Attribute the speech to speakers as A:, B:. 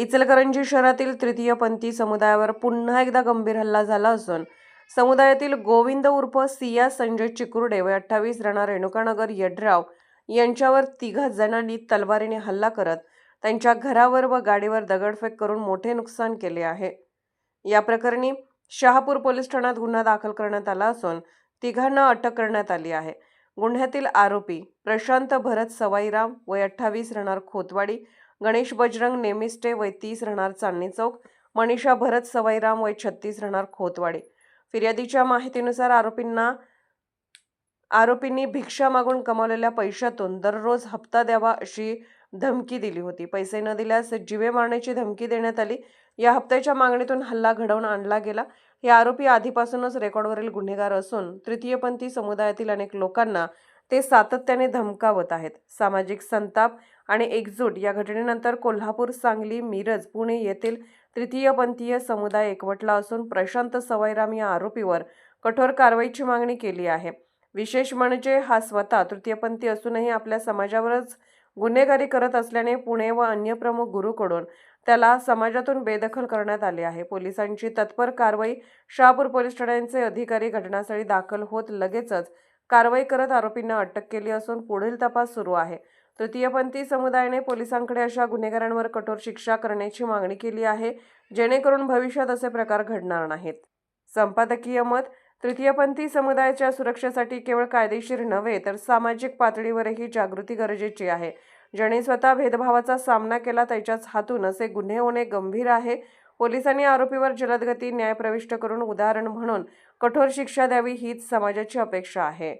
A: इचलकरंजी शहरातील तृतीयपंथी समुदायावर पुन्हा एकदा गंभीर हल्ला झाला असून समुदायातील गोविंद उर्फ सिया संजय चिकुर्डे व अठ्ठावीस राणा रेणुकानगर यड्राव यांच्यावर तिघा जणांनी तलवारीने हल्ला करत त्यांच्या घरावर व गाडीवर दगडफेक करून मोठे नुकसान केले आहे. या प्रकरणी शहापूर पोलीस ठाण्यात गुन्हा दाखल करण्यात आला असून तिघांना अटक करण्यात आली आहे. गुन्ह्यातील आरोपी प्रशांत भरत सवाईराम वय अठ्ठावीस राहणार खोतवाडी गणेश बजरंग नेमिस्टे वय तीस राहणार चांदणी चौक मनीषा भरत सवाईराम वय छत्तीस राहणार खोतवाडी. फिर्यादीच्या माहितीनुसार आरोपींना आरोपींनी भिक्षा मागून कमावलेल्या पैशातून दररोज हप्ता द्यावा अशी धमकी दिली होती. पैसे न दिल्यास जिवे मारण्याची धमकी देण्यात आली. या हप्त्याच्या मागणीतून हल्ला घडवून आणला गेला. हे आरोपी आधीपासूनच रेकॉर्डवरील गुन्हेगार असून तृतीयपंथी समुदायातील अनेक लोकांना ते सातत्याने धमकावत आहेत. सामाजिक संताप आणि एकजूट या घटनेनंतर कोल्हापूर सांगली मिरज पुणे येथील तृतीयपंथीय समुदाय एकवटला असून प्रशांत सवाईराम या आरोपीवर कठोर कारवाईची मागणी केली आहे. विशेष म्हणजे हा स्वतः तृतीयपंथी असूनही आपल्या समाजावरच गुन्हेगारी करत असल्याने पुणे व अन्य प्रमुख गुरुकडून त्याला समाजातून बेदखल करण्यात आले आहे. पोलिसांची तत्पर कारवाई शहापूर पोलीस ठाण्यांचे अधिकारी घटनास्थळी दाखल होत लगेचच कारवाई करत आरोपींना अटक केली असून पुढील तपास सुरू आहे. तृतीयपंथी समुदायाने पोलिसांकडे अशा गुन्हेगारांवर कठोर शिक्षा करण्याची मागणी केली आहे जेणेकरून भविष्यात असे प्रकार घडणार नाहीत. संपादकीय मत तृतीयपंथी समुदायाच्या सुरक्षेसाठी केवळ कायदेशीर नव्हे तर सामाजिक पातळीवरही जागृती गरजेची आहे. ज्याने स्वतः भेदभावाचा सामना केला त्याच्याच हातून असे गुन्हे होणे गंभीर आहे. पोलिसांनी आरोपीवर जलदगती न्याय प्रविष्ट करून उदाहरण म्हणून कठोर शिक्षा द्यावी हीच समाजाची अपेक्षा आहे.